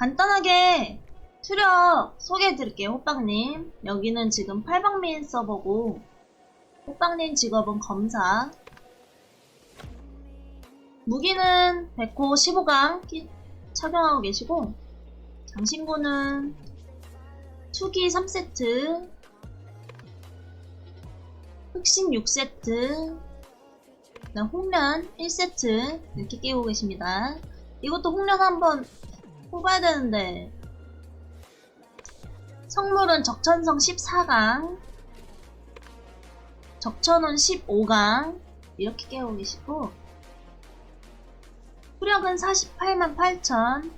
간단하게 투력 소개해 드릴게요, 호빵님. 여기는 지금 8박민 서버고, 호빵님 직업은 검사. 무기는 100호 15강 끼- 착용하고 계시고, 장신구는 투기 3세트, 흑심 6세트, 그다음 홍련 1세트 이렇게 끼고 계십니다. 이것도 홍련 한번 뽑아야 되는데. 성물은 적천성 14강. 적천은 15강. 이렇게 깨고 계시고. 후력은 48만 8천.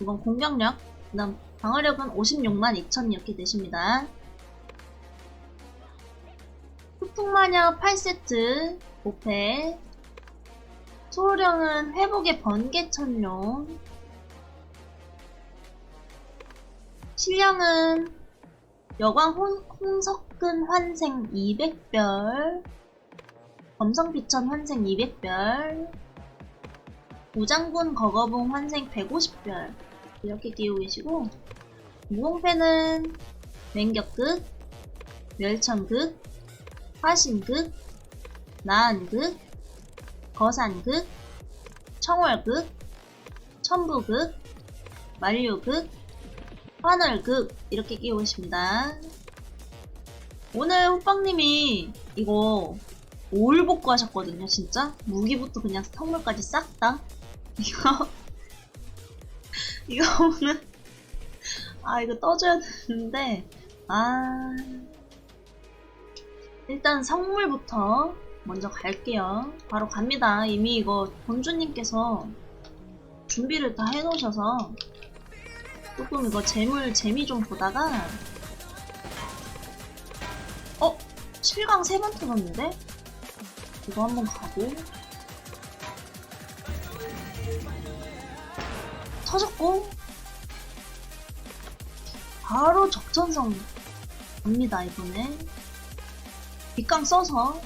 이건 공격력. 그 다음 방어력은 56만 2천 이렇게 되십니다. 흑풍마녀 8세트 5패. 소호령은 회복의 번개천룡 신령은 여광 홍, 홍석근 환생 200별 검성비천 환생 200별 우장군 거거봉 환생 150별 이렇게 끼고 계시고 무공패는 맹격극 멸천극 화신극 나한극 거산극 청월극 천부극 만류극 화널극 이렇게 끼고 있습니다. 오늘 호빵님이 이거 올 복구 하셨거든요, 진짜. 무기부터 그냥 선물까지 싹 다. 이거, 이거 오늘, 아, 이거 떠줘야 되는데, 아. 일단 성물부터 먼저 갈게요. 바로 갑니다. 이미 이거 본주님께서 준비를 다 해놓으셔서 조금 이거 재물 재미 좀 보다가. 어? 7강 3번 터졌는데? 이거 한번 가고. 터졌고. 바로 적전성 갑니다 이번에 빗강 써서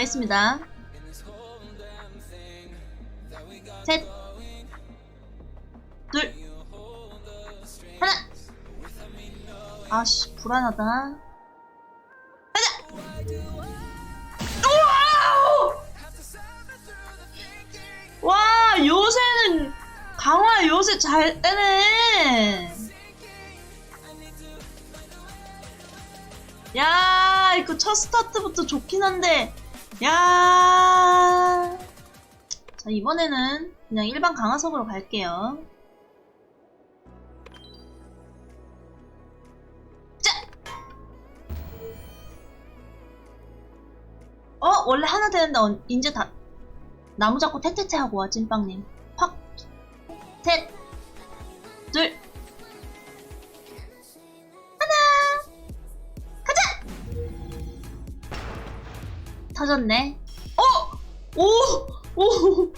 가겠습니다 셋 둘, 하나. 아씨, 불안하다. 가자! 와, 요새는, 강화 요새 잘 떼네. 야, 이거 첫 스타트부터 좋긴 한데, 야. 자, 이번에는 그냥 일반 강화석으로 갈게요. 짜! 어? 원래 하나 되는데 언- 이제 다 나무 잡고 태태태 하고 와 찐빵님 확 셋, 터졌네. 어! 오! 오!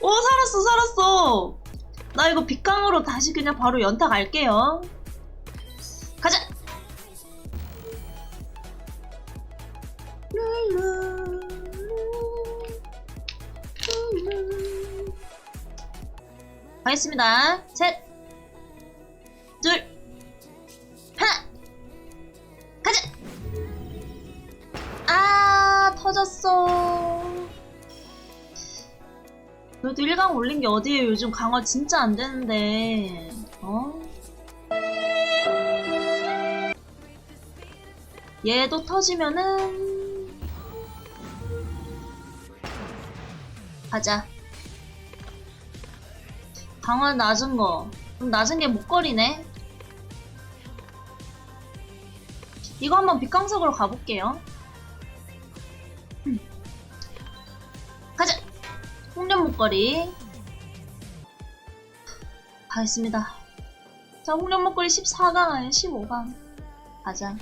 오, 살았어, 살았어! 나 이거 빗강으로 다시 그냥 바로 연타 갈게요. 가자! 가겠습니다. 셋, 둘, 아, 터졌어. 그래도 1강 올린 게 어디에요? 요즘 강화 진짜 안 되는데. 어? 얘도 터지면은 가자. 강화 낮은 거. 좀 낮은 게 목걸이네. 이거 한번 빛광석으로 가볼게요. 목걸이. 가겠습니다. 자, 홍련 목걸이 14강 아니야 15강. 가자.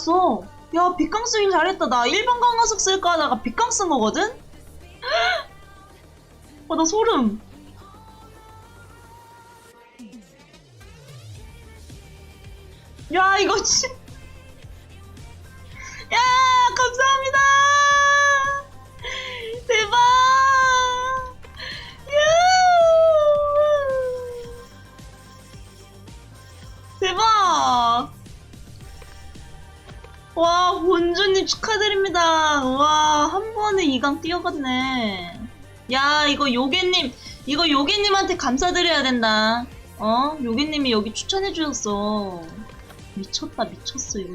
15강 갔어. 야, 빗강 쓰길 잘했다. 나 1번 강화석 쓸까 하다가 빗강 쓴 거거든? 어, 나 소름. 야, 이거 진 야, 와, 본주님 축하드립니다. 와, 한 번에 2강 뛰어갔네. 야, 이거 요괴님, 이거 요괴님한테 감사드려야 된다. 어? 요괴님이 여기 추천해주셨어. 미쳤다, 미쳤어, 이거.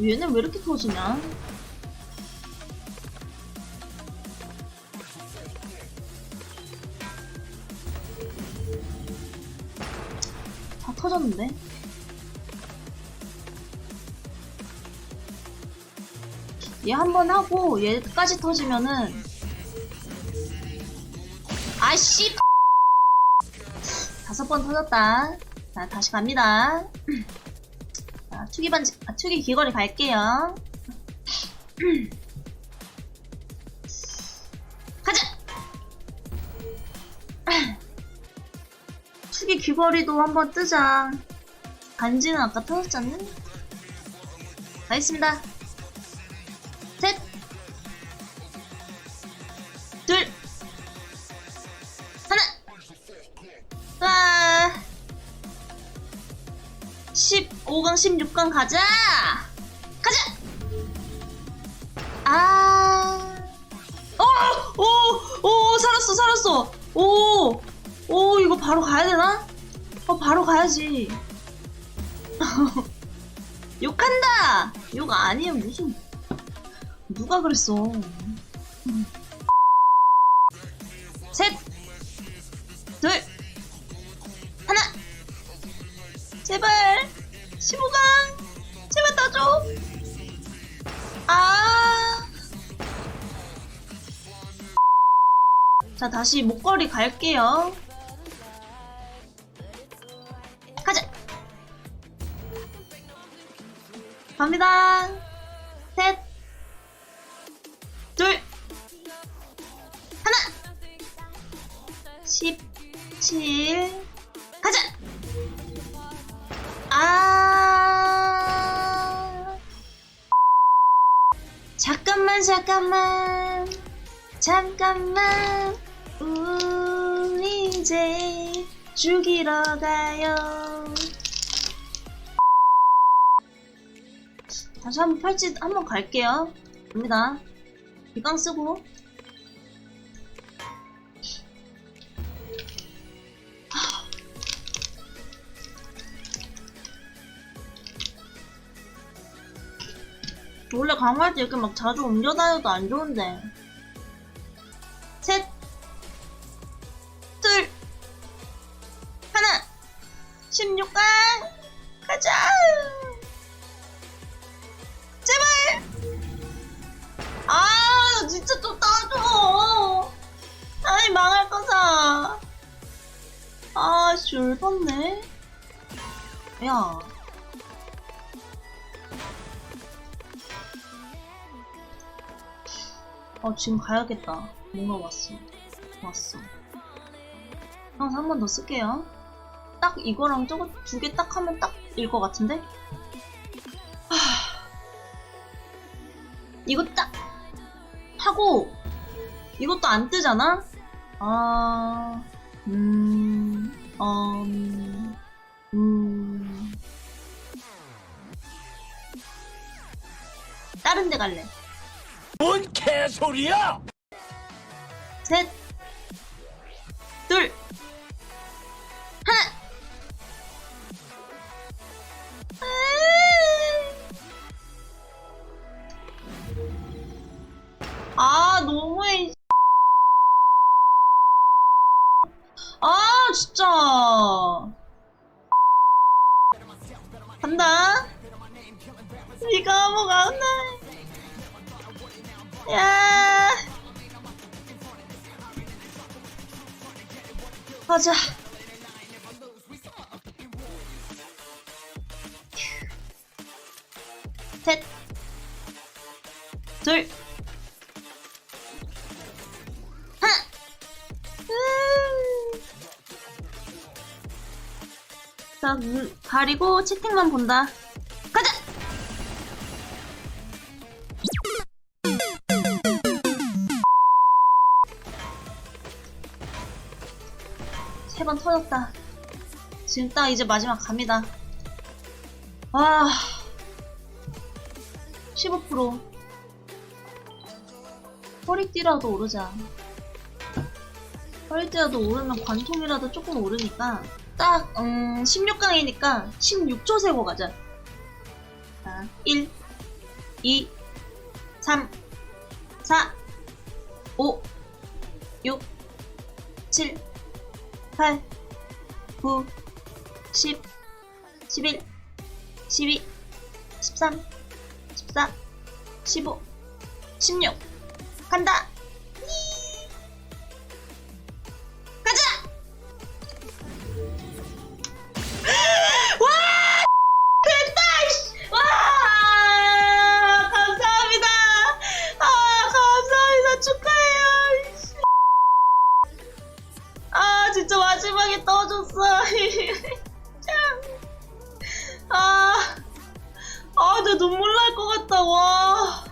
얘는 왜 이렇게 터지냐? 다 터졌는데? 얘 한 번 하고 얘까지 터지면은 아씨 다섯 번 터졌다. 자 다시 갑니다. 자 투기 반지 아, 투기 귀걸이 갈게요. 가자! 투기 귀걸이도 한번 뜨자. 반지는 아까 터졌잖니? 가겠습니다 15강, 16강 가자! 가자! 아, 어, 오, 오, 살았어, 살았어! 오, 오, 이거 바로 가야 되나? 어, 바로 가야지. 욕한다! 욕 아니에요, 무슨. 누가 그랬어? 자 다시 목걸이 갈게요. 가자. 갑니다. 셋. 둘, 하나, 17, 가자! 아, 잠깐만, 잠깐만, 잠깐만, 우리 이제 죽이러 가요. 다시 한번 팔찌 한번 갈게요. 갑니다. 비강 쓰고 원래 때 이렇게 막 자주 옮겨 다녀도 안 좋은데 아, 씨, 열받네. 야. 어, 지금 가야겠다. 뭔가 왔어. 왔어. 한번 더 쓸게요. 딱 이거랑 저거 두 개 딱 하면 딱 일 것 같은데? 하... 이거 딱 하고 이것도 안 뜨잖아? 아, 음, 음, 음. 다른 데 갈래. 뭔 개소리야! 셋, 엄마. 야. 가자. 셋. 둘. 음. 자, 가리고 채팅만 본다. 터졌다. 지금 딱 이제 마지막 갑니다. 와. 15%. 허리띠라도 오르자. 허리띠라도 오르면 관통이라도 조금 오르니까 딱, 음, 16강이니까 16초 세고 가자. 자, 1, 2, 3, 4, 5, 6, 7, 8, 9, 10, 11, 12, 13, 14, 15, 16. 간다! 눈물 날 것 같다, 와.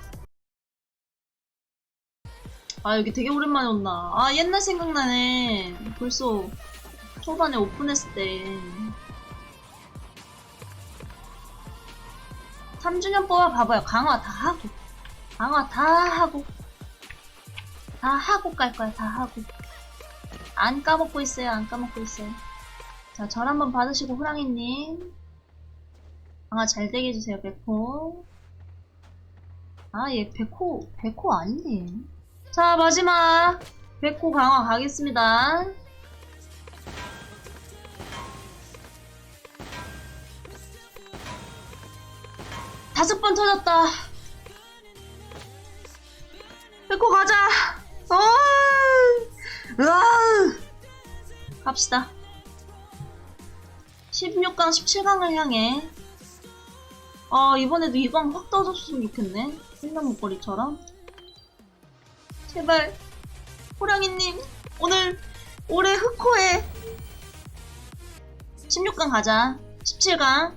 아, 여기 되게 오랜만에 온다. 아, 옛날 생각나네. 벌써 초반에 오픈했을 때. 3주년 뽑아 봐봐요. 강화 다 하고. 강화 다 하고. 다 하고 깔 거야, 다 하고. 안 까먹고 있어요, 안 까먹고 있어요. 자, 절 한번 받으시고, 호랑이님. 강화 잘 되게 해주세요, 백호. 아, 얘 백호, 백호 아니네. 자, 마지막. 백호 강화 가겠습니다. 다섯 번 터졌다. 백호 가자. 어, 으아. 갑시다. 16강, 17강을 향해. 아, 이번에도 2강 확 떠줬으면 좋겠네. 생강 목걸이처럼. 제발, 호랑이님, 오늘, 올해 흑호에 16강 가자. 17강.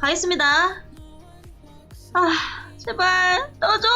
가겠습니다. 아, 제발, 떠줘!